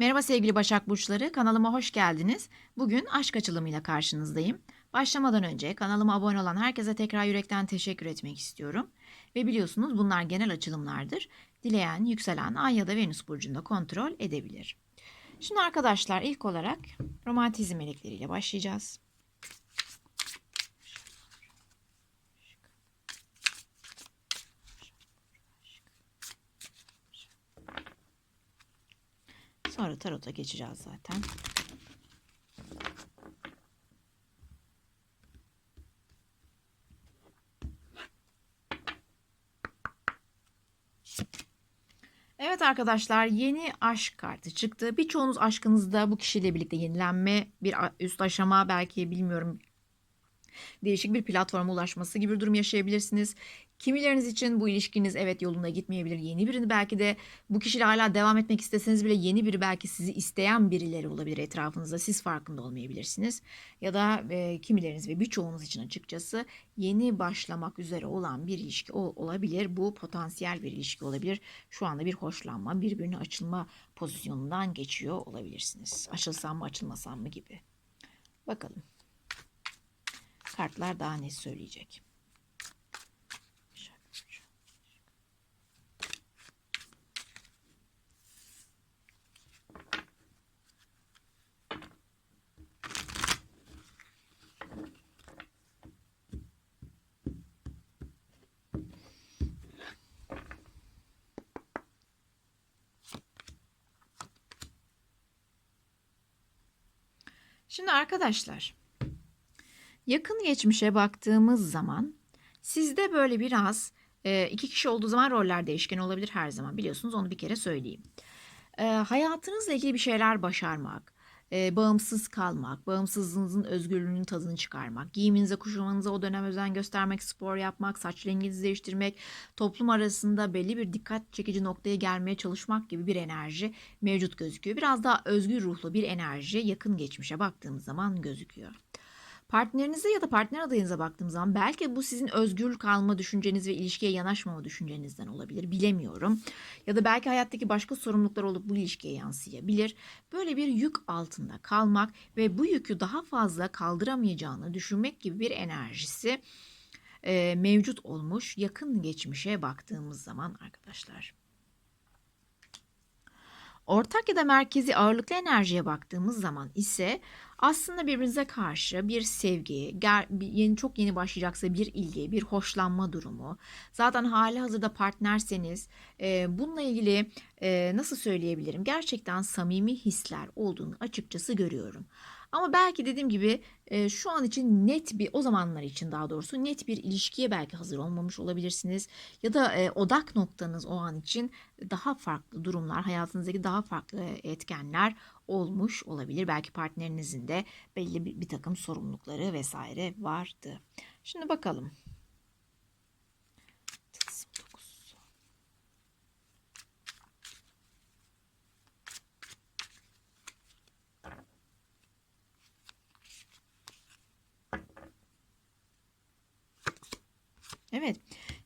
Merhaba sevgili Başak Burçları, kanalıma hoş geldiniz. Bugün aşk açılımıyla karşınızdayım. Başlamadan önce kanalıma abone olan herkese tekrar yürekten teşekkür etmek istiyorum. Ve biliyorsunuz bunlar genel açılımlardır. Dileyen, yükselen Ay ya da Venüs burcunda kontrol edebilir. Şimdi arkadaşlar ilk olarak romantizm melekleriyle başlayacağız. Sonra tarota geçeceğiz zaten. Evet arkadaşlar yeni aşk kartı çıktı. Birçoğunuz aşkınızda bu kişiyle birlikte yenilenme, bir üst aşama belki bilmiyorum değişik bir platforma ulaşması gibi bir durum yaşayabilirsiniz. Kimileriniz için bu ilişkiniz evet yolunda gitmeyebilir. Yeni birini belki de bu kişiyle hala devam etmek isteseniz bile yeni biri belki sizi isteyen birileri olabilir etrafınızda. Siz farkında olmayabilirsiniz. Ya da e, kimileriniz ve birçoğunuz için açıkçası yeni başlamak üzere olan bir ilişki olabilir. Bu potansiyel bir ilişki olabilir. Şu anda bir hoşlanma, birbirine açılma pozisyonundan geçiyor olabilirsiniz. Açılsam mı açılmasam mı gibi. Bakalım. Kartlar daha ne söyleyecek? Şimdi arkadaşlar yakın geçmişe baktığımız zaman sizde böyle biraz e, iki kişi olduğu zaman roller değişken olabilir her zaman biliyorsunuz onu bir kere söyleyeyim. E, hayatınızla ilgili bir şeyler başarmak, e, bağımsız kalmak, bağımsızlığınızın özgürlüğünün tadını çıkarmak, giyiminize, kuşamınıza o dönem özen göstermek, spor yapmak, saç renginizi değiştirmek, toplum arasında belli bir dikkat çekici noktaya gelmeye çalışmak gibi bir enerji mevcut gözüküyor. Biraz daha özgür ruhlu bir enerji yakın geçmişe baktığımız zaman gözüküyor. Partnerinize ya da partner adayınıza baktığım zaman belki bu sizin özgür kalma düşünceniz ve ilişkiye yanaşmama düşüncenizden olabilir. Bilemiyorum. Ya da belki hayattaki başka sorumluluklar olup bu ilişkiye yansıyabilir. Böyle bir yük altında kalmak ve bu yükü daha fazla kaldıramayacağını düşünmek gibi bir enerjisi e, mevcut olmuş yakın geçmişe baktığımız zaman arkadaşlar. Ortak ya da merkezi ağırlıklı enerjiye baktığımız zaman ise aslında birbirinize karşı bir sevgi, yeni çok yeni başlayacaksa bir ilgi, bir hoşlanma durumu. Zaten hali hazırda partnerseniz bununla ilgili nasıl söyleyebilirim? Gerçekten samimi hisler olduğunu açıkçası görüyorum. Ama belki dediğim gibi e, şu an için net bir o zamanlar için daha doğrusu net bir ilişkiye belki hazır olmamış olabilirsiniz. Ya da e, odak noktanız o an için daha farklı durumlar, hayatınızdaki daha farklı etkenler olmuş olabilir. Belki partnerinizin de belli bir, bir takım sorumlulukları vesaire vardı. Şimdi bakalım. Evet.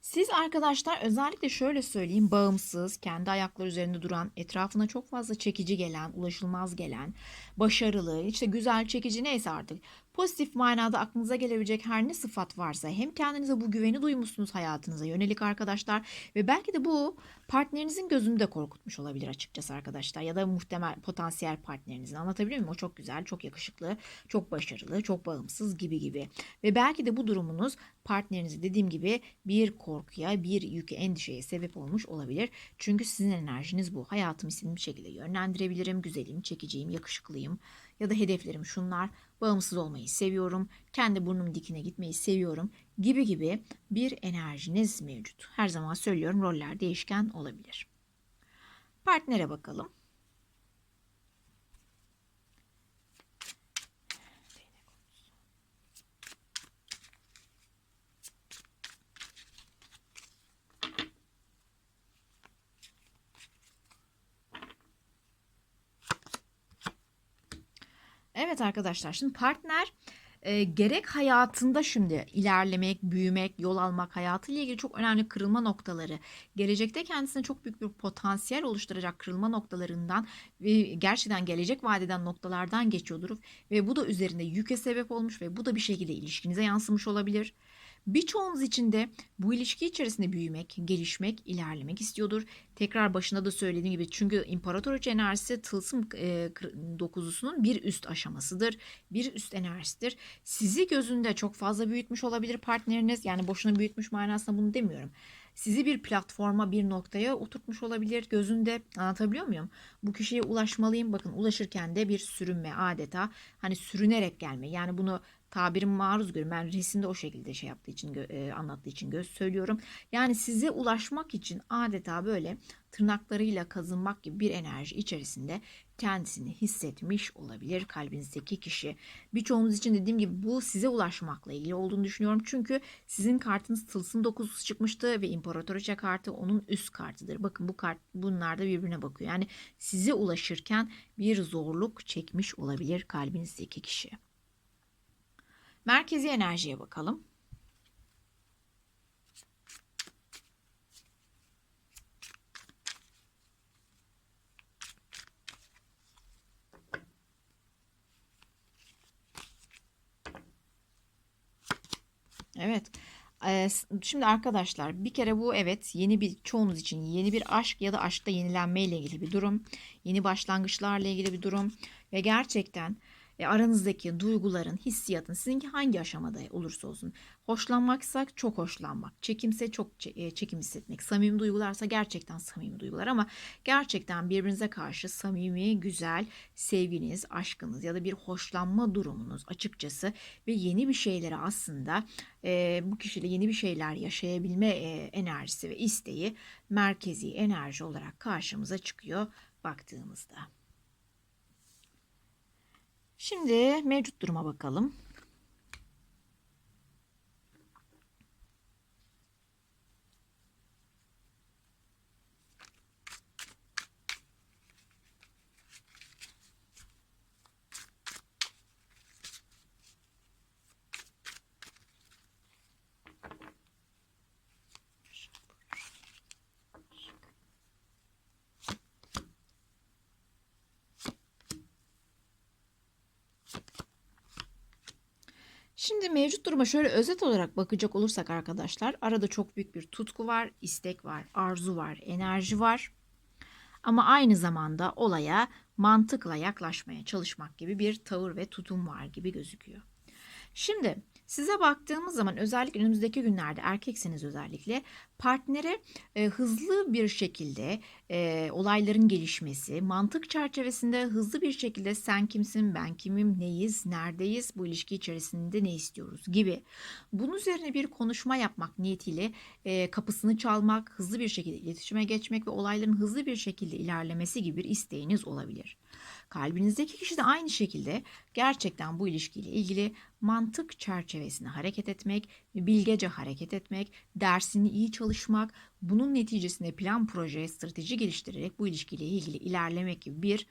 Siz arkadaşlar özellikle şöyle söyleyeyim bağımsız, kendi ayakları üzerinde duran, etrafına çok fazla çekici gelen, ulaşılmaz gelen, başarılı, işte güzel, çekici neyse artık Pozitif manada aklınıza gelebilecek her ne sıfat varsa hem kendinize bu güveni duymuşsunuz hayatınıza yönelik arkadaşlar ve belki de bu partnerinizin gözünü de korkutmuş olabilir açıkçası arkadaşlar ya da muhtemel potansiyel partnerinizin anlatabiliyor muyum? O çok güzel, çok yakışıklı, çok başarılı, çok bağımsız gibi gibi ve belki de bu durumunuz partnerinizi dediğim gibi bir korkuya, bir yükü, endişeye sebep olmuş olabilir. Çünkü sizin enerjiniz bu. Hayatımı istediğim şekilde yönlendirebilirim. Güzelim, çekiciyim, yakışıklıyım ya da hedeflerim şunlar. Bağımsız olmayı seviyorum. Kendi burnum dikine gitmeyi seviyorum gibi gibi bir enerjiniz mevcut. Her zaman söylüyorum roller değişken olabilir. Partnere bakalım. Evet arkadaşlar şimdi partner e, gerek hayatında şimdi ilerlemek, büyümek, yol almak, hayatıyla ilgili çok önemli kırılma noktaları, gelecekte kendisine çok büyük bir potansiyel oluşturacak kırılma noktalarından ve gerçekten gelecek vadeden noktalardan geçiyordur ve bu da üzerinde yüke sebep olmuş ve bu da bir şekilde ilişkinize yansımış olabilir. Birçoğunuz için de bu ilişki içerisinde büyümek, gelişmek, ilerlemek istiyordur. Tekrar başında da söylediğim gibi çünkü imparatoriçe enerjisi tılsım e, dokuzusunun bir üst aşamasıdır. Bir üst enerjisidir. Sizi gözünde çok fazla büyütmüş olabilir partneriniz. Yani boşuna büyütmüş manasında bunu demiyorum. Sizi bir platforma, bir noktaya oturtmuş olabilir gözünde. Anlatabiliyor muyum? Bu kişiye ulaşmalıyım. Bakın ulaşırken de bir sürünme adeta. Hani sürünerek gelme. Yani bunu tabirim maruz görüyorum. Ben resimde o şekilde şey yaptığı için e, anlattığı için göz söylüyorum. Yani size ulaşmak için adeta böyle tırnaklarıyla kazınmak gibi bir enerji içerisinde kendisini hissetmiş olabilir kalbinizdeki kişi. Birçoğunuz için dediğim gibi bu size ulaşmakla ilgili olduğunu düşünüyorum. Çünkü sizin kartınız tılsım dokuzusu çıkmıştı ve imparatoriçe kartı onun üst kartıdır. Bakın bu kart bunlar da birbirine bakıyor. Yani size ulaşırken bir zorluk çekmiş olabilir kalbinizdeki kişi. Merkezi enerjiye bakalım. Evet. Eee, s- Şimdi arkadaşlar bir kere bu evet yeni bir çoğunuz için yeni bir aşk ya da aşkta yenilenme ile ilgili bir durum. Yeni başlangıçlarla ilgili bir durum ve gerçekten e, aranızdaki duyguların, hissiyatın sizinki hangi aşamada olursa olsun. Hoşlanmaksa çok hoşlanmak, çekimse çok e, çekim hissetmek, samimi duygularsa gerçekten samimi duygular ama gerçekten birbirinize karşı samimi, güzel sevginiz, aşkınız ya da bir hoşlanma durumunuz açıkçası ve yeni bir şeylere aslında e, bu kişiyle yeni bir şeyler yaşayabilme e, enerjisi ve isteği merkezi enerji olarak karşımıza çıkıyor baktığımızda. Şimdi mevcut duruma bakalım. Şimdi mevcut duruma şöyle özet olarak bakacak olursak arkadaşlar, arada çok büyük bir tutku var, istek var, arzu var, enerji var. Ama aynı zamanda olaya mantıkla yaklaşmaya çalışmak gibi bir tavır ve tutum var gibi gözüküyor. Şimdi size baktığımız zaman özellikle önümüzdeki günlerde erkekseniz özellikle partnere e, hızlı bir şekilde e, olayların gelişmesi, mantık çerçevesinde hızlı bir şekilde sen kimsin, ben kimim, neyiz, neredeyiz, bu ilişki içerisinde ne istiyoruz gibi. Bunun üzerine bir konuşma yapmak niyetiyle e, kapısını çalmak, hızlı bir şekilde iletişime geçmek ve olayların hızlı bir şekilde ilerlemesi gibi bir isteğiniz olabilir. Kalbinizdeki kişi de aynı şekilde gerçekten bu ilişkiyle ilgili mantık çerçevesinde hareket etmek, bilgece hareket etmek, dersini iyi çalışmak, bunun neticesinde plan, proje, strateji geliştirerek bu ilişkiyle ilgili ilerlemek gibi bir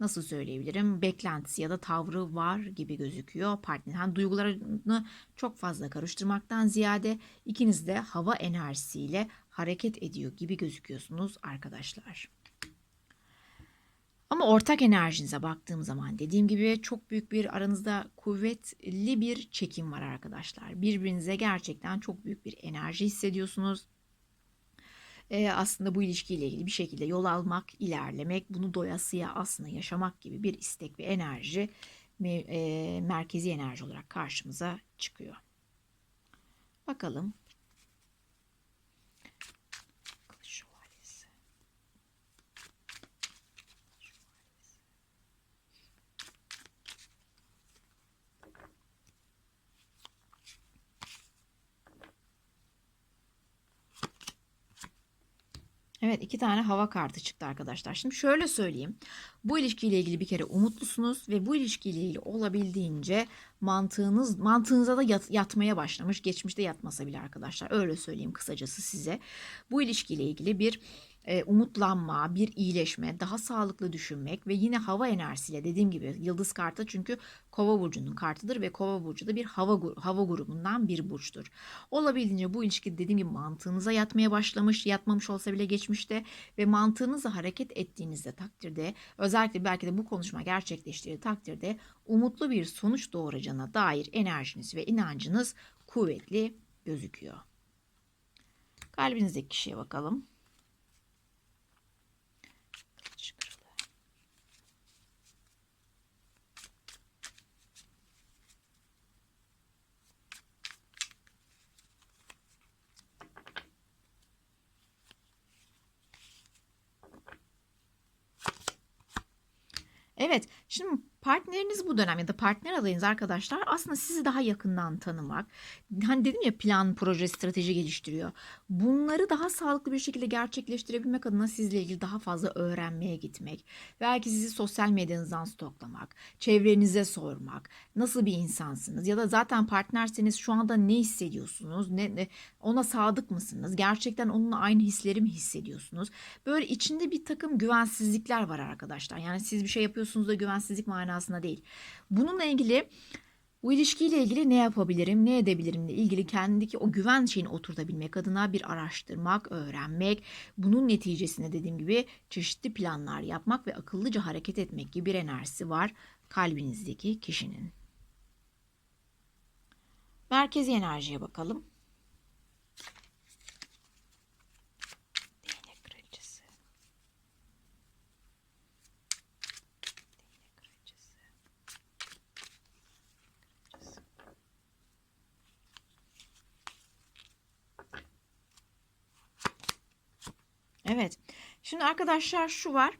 nasıl söyleyebilirim beklentisi ya da tavrı var gibi gözüküyor partner. Yani duygularını çok fazla karıştırmaktan ziyade ikiniz de hava enerjisiyle hareket ediyor gibi gözüküyorsunuz arkadaşlar. Ama ortak enerjinize baktığım zaman dediğim gibi çok büyük bir aranızda kuvvetli bir çekim var arkadaşlar. Birbirinize gerçekten çok büyük bir enerji hissediyorsunuz. Ee, aslında bu ilişkiyle ilgili bir şekilde yol almak, ilerlemek, bunu doyasıya aslında yaşamak gibi bir istek ve enerji e, merkezi enerji olarak karşımıza çıkıyor. Bakalım. Kılıç şövalyesi. Evet iki tane hava kartı çıktı arkadaşlar. Şimdi şöyle söyleyeyim. Bu ilişkiyle ilgili bir kere umutlusunuz ve bu ilişkiyle ilgili olabildiğince mantığınız mantığınıza da yat- yatmaya başlamış. Geçmişte yatmasa bile arkadaşlar öyle söyleyeyim kısacası size. Bu ilişkiyle ilgili bir umutlanma, bir iyileşme, daha sağlıklı düşünmek ve yine hava enerjisiyle dediğim gibi yıldız kartı çünkü Kova burcunun kartıdır ve Kova burcu da bir hava hava grubundan bir burçtur. Olabildiğince bu ilişki dediğim gibi mantığınıza yatmaya başlamış, yatmamış olsa bile geçmişte ve mantığınızla hareket ettiğinizde takdirde özellikle belki de bu konuşma gerçekleştiği takdirde umutlu bir sonuç doğuracağına dair enerjiniz ve inancınız kuvvetli gözüküyor. Kalbinizdeki kişiye bakalım. Evet, şimdi partneriniz bu dönem ya da partner adayınız arkadaşlar aslında sizi daha yakından tanımak. Hani dedim ya plan, proje, strateji geliştiriyor. Bunları daha sağlıklı bir şekilde gerçekleştirebilmek adına sizle ilgili daha fazla öğrenmeye gitmek. Belki sizi sosyal medyanızdan stoklamak, çevrenize sormak, nasıl bir insansınız ya da zaten partnerseniz şu anda ne hissediyorsunuz, ne, ne ona sadık mısınız, gerçekten onunla aynı hisleri mi hissediyorsunuz? Böyle içinde bir takım güvensizlikler var arkadaşlar. Yani siz bir şey yapıyorsunuz da güvensizlik manasında değil. Bununla ilgili bu ilişkiyle ilgili ne yapabilirim, ne edebilirimle ilgili kendindeki o güven şeyini oturtabilmek adına bir araştırmak, öğrenmek, bunun neticesinde dediğim gibi çeşitli planlar yapmak ve akıllıca hareket etmek gibi bir enerjisi var kalbinizdeki kişinin. Merkezi enerjiye bakalım. Evet. Şimdi arkadaşlar şu var.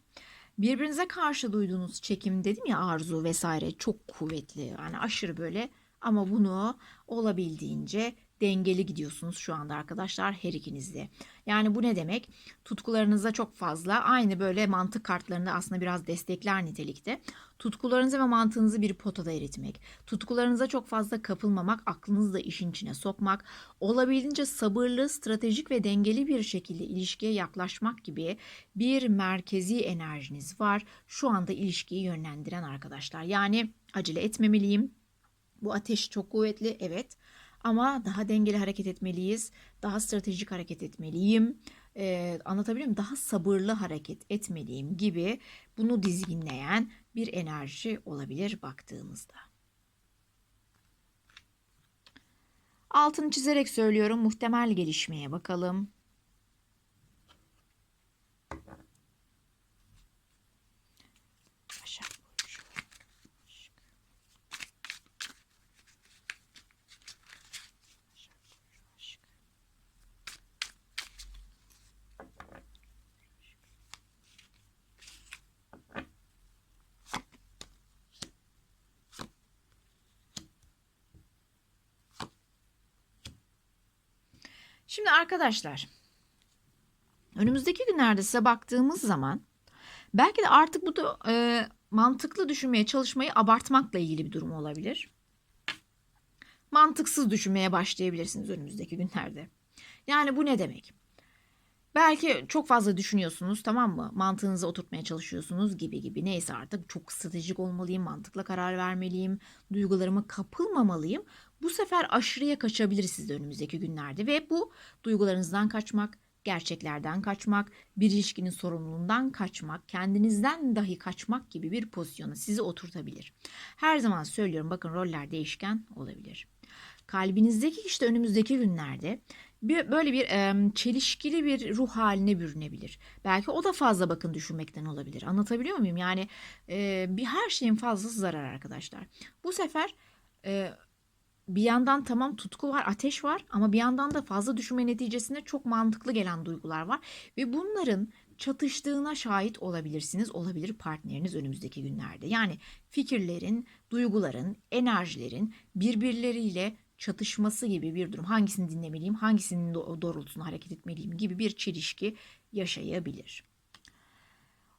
Birbirinize karşı duyduğunuz çekim dedim ya arzu vesaire çok kuvvetli. Yani aşırı böyle ama bunu olabildiğince dengeli gidiyorsunuz şu anda arkadaşlar her ikinizde. Yani bu ne demek? Tutkularınıza çok fazla aynı böyle mantık kartlarında aslında biraz destekler nitelikte. Tutkularınızı ve mantığınızı bir potada eritmek. Tutkularınıza çok fazla kapılmamak, aklınızı da işin içine sokmak. Olabildiğince sabırlı, stratejik ve dengeli bir şekilde ilişkiye yaklaşmak gibi bir merkezi enerjiniz var. Şu anda ilişkiyi yönlendiren arkadaşlar. Yani acele etmemeliyim. Bu ateş çok kuvvetli evet ama daha dengeli hareket etmeliyiz. Daha stratejik hareket etmeliyim. Ee, anlatabiliyor muyum? Daha sabırlı hareket etmeliyim gibi bunu dizginleyen bir enerji olabilir baktığımızda. Altını çizerek söylüyorum. Muhtemel gelişmeye bakalım. Şimdi arkadaşlar önümüzdeki günlerde size baktığımız zaman belki de artık bu da e, mantıklı düşünmeye çalışmayı abartmakla ilgili bir durum olabilir. Mantıksız düşünmeye başlayabilirsiniz önümüzdeki günlerde. Yani bu ne demek? Belki çok fazla düşünüyorsunuz tamam mı? Mantığınızı oturtmaya çalışıyorsunuz gibi gibi. Neyse artık çok stratejik olmalıyım, mantıkla karar vermeliyim, duygularıma kapılmamalıyım. Bu sefer aşırıya kaçabilir sizde önümüzdeki günlerde ve bu duygularınızdan kaçmak, gerçeklerden kaçmak, bir ilişkinin sorumluluğundan kaçmak, kendinizden dahi kaçmak gibi bir pozisyona sizi oturtabilir. Her zaman söylüyorum bakın roller değişken olabilir. Kalbinizdeki işte önümüzdeki günlerde bir, böyle bir e, çelişkili bir ruh haline bürünebilir. Belki o da fazla bakın düşünmekten olabilir. Anlatabiliyor muyum? Yani e, bir her şeyin fazlası zarar arkadaşlar. Bu sefer e, bir yandan tamam tutku var, ateş var ama bir yandan da fazla düşünme neticesinde çok mantıklı gelen duygular var ve bunların çatıştığına şahit olabilirsiniz. Olabilir partneriniz önümüzdeki günlerde. Yani fikirlerin, duyguların, enerjilerin birbirleriyle çatışması gibi bir durum. Hangisini dinlemeliyim, hangisinin doğrultusunda hareket etmeliyim gibi bir çelişki yaşayabilir.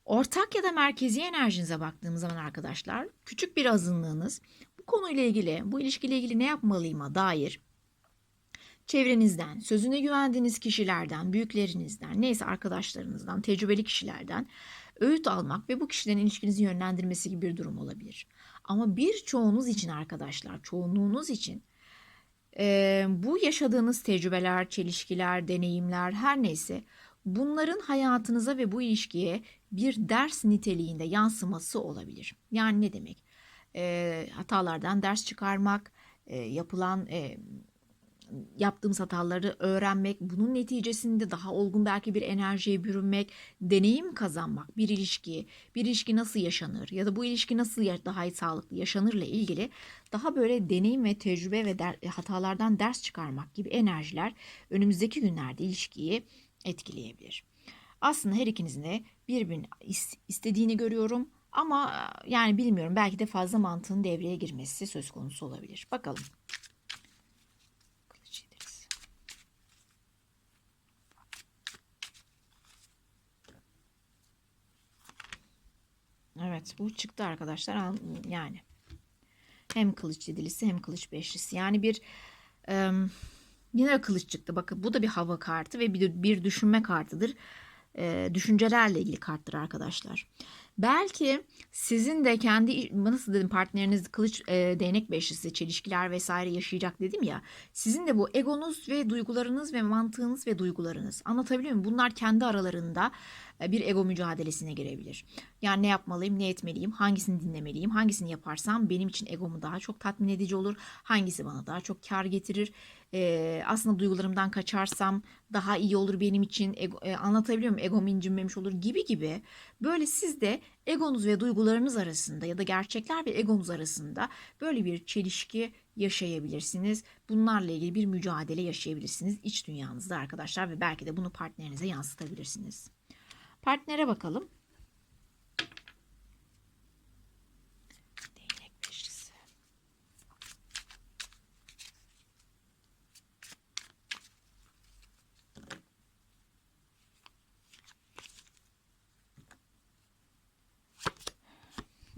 Ortak ya da merkezi enerjinize baktığımız zaman arkadaşlar küçük bir azınlığınız bu konuyla ilgili, bu ilişkiyle ilgili ne yapmalıyıma dair çevrenizden, sözüne güvendiğiniz kişilerden, büyüklerinizden, neyse arkadaşlarınızdan, tecrübeli kişilerden öğüt almak ve bu kişilerin ilişkinizi yönlendirmesi gibi bir durum olabilir. Ama birçoğunuz için arkadaşlar, çoğunluğunuz için e, bu yaşadığınız tecrübeler, çelişkiler, deneyimler her neyse bunların hayatınıza ve bu ilişkiye bir ders niteliğinde yansıması olabilir. Yani ne demek? E, hatalardan ders çıkarmak, e, yapılan e, yaptığımız hataları öğrenmek, bunun neticesinde daha olgun belki bir enerjiye bürünmek, deneyim kazanmak, bir ilişki, bir ilişki nasıl yaşanır ya da bu ilişki nasıl daha sağlıklı yaşanırla ilgili daha böyle deneyim ve tecrübe ve der, hatalardan ders çıkarmak gibi enerjiler önümüzdeki günlerde ilişkiyi etkileyebilir. Aslında her ikinizin de birbirini istediğini görüyorum ama yani bilmiyorum belki de fazla mantığın devreye girmesi söz konusu olabilir. Bakalım. Evet bu çıktı arkadaşlar. Yani hem kılıç yedilisi hem kılıç beşlisi. Yani bir e, yine kılıç çıktı. Bakın bu da bir hava kartı ve bir, bir düşünme kartıdır. E, düşüncelerle ilgili karttır arkadaşlar. Belki sizin de kendi nasıl dedim partneriniz kılıç e, değnek beşlisi çelişkiler vesaire yaşayacak dedim ya. Sizin de bu egonuz ve duygularınız ve mantığınız ve duygularınız anlatabiliyor muyum? Bunlar kendi aralarında bir ego mücadelesine girebilir. Yani ne yapmalıyım, ne etmeliyim, hangisini dinlemeliyim, hangisini yaparsam benim için egomu daha çok tatmin edici olur, hangisi bana daha çok kar getirir. Ee, aslında duygularımdan kaçarsam daha iyi olur benim için ego, e, anlatabiliyor muyum? Egom incinmemiş olur gibi gibi. Böyle siz de egonuz ve duygularınız arasında ya da gerçekler ve egonuz arasında böyle bir çelişki yaşayabilirsiniz. Bunlarla ilgili bir mücadele yaşayabilirsiniz iç dünyanızda arkadaşlar ve belki de bunu partnerinize yansıtabilirsiniz. Partnere bakalım. Değnek beşlisi.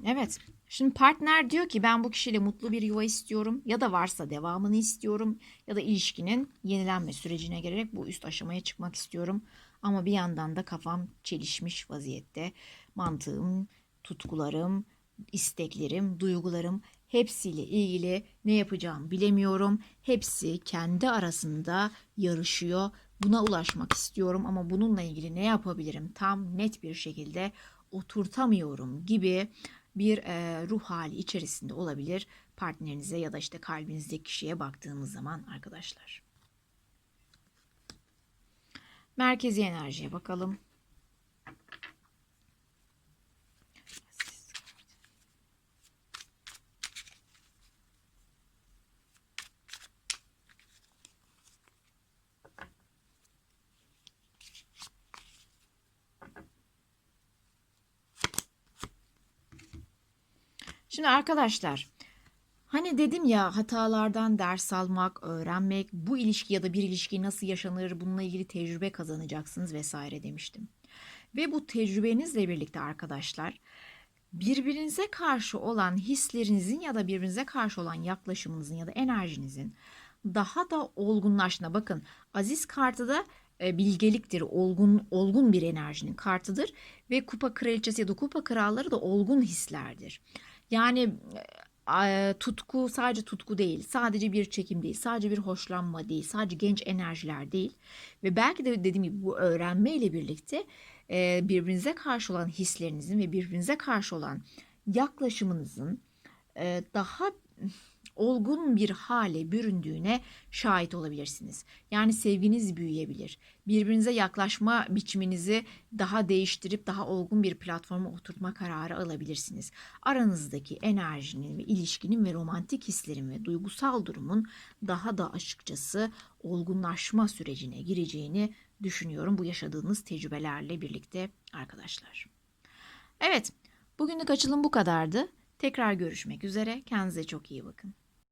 Evet. Şimdi partner diyor ki ben bu kişiyle mutlu bir yuva istiyorum ya da varsa devamını istiyorum ya da ilişkinin yenilenme sürecine girerek bu üst aşamaya çıkmak istiyorum. Ama bir yandan da kafam çelişmiş vaziyette. Mantığım, tutkularım, isteklerim, duygularım hepsiyle ilgili ne yapacağım bilemiyorum. Hepsi kendi arasında yarışıyor. Buna ulaşmak istiyorum ama bununla ilgili ne yapabilirim tam net bir şekilde oturtamıyorum gibi bir e, ruh hali içerisinde olabilir partnerinize ya da işte kalbinizdeki kişiye baktığımız zaman arkadaşlar. Merkezi enerjiye bakalım. Şimdi arkadaşlar Hani dedim ya hatalardan ders almak, öğrenmek, bu ilişki ya da bir ilişki nasıl yaşanır bununla ilgili tecrübe kazanacaksınız vesaire demiştim. Ve bu tecrübenizle birlikte arkadaşlar birbirinize karşı olan hislerinizin ya da birbirinize karşı olan yaklaşımınızın ya da enerjinizin daha da olgunlaşına bakın Aziz kartı da e, bilgeliktir, olgun olgun bir enerjinin kartıdır ve kupa kraliçesi ya da kupa kralları da olgun hislerdir. Yani tutku sadece tutku değil, sadece bir çekim değil, sadece bir hoşlanma değil, sadece genç enerjiler değil. Ve belki de dediğim gibi bu öğrenme ile birlikte birbirinize karşı olan hislerinizin ve birbirinize karşı olan yaklaşımınızın daha olgun bir hale büründüğüne şahit olabilirsiniz. Yani sevginiz büyüyebilir. Birbirinize yaklaşma biçiminizi daha değiştirip daha olgun bir platforma oturtma kararı alabilirsiniz. Aranızdaki enerjinin ve ilişkinin ve romantik hislerin ve duygusal durumun daha da açıkçası olgunlaşma sürecine gireceğini düşünüyorum bu yaşadığınız tecrübelerle birlikte arkadaşlar. Evet, bugünlük açılım bu kadardı. Tekrar görüşmek üzere. Kendinize çok iyi bakın.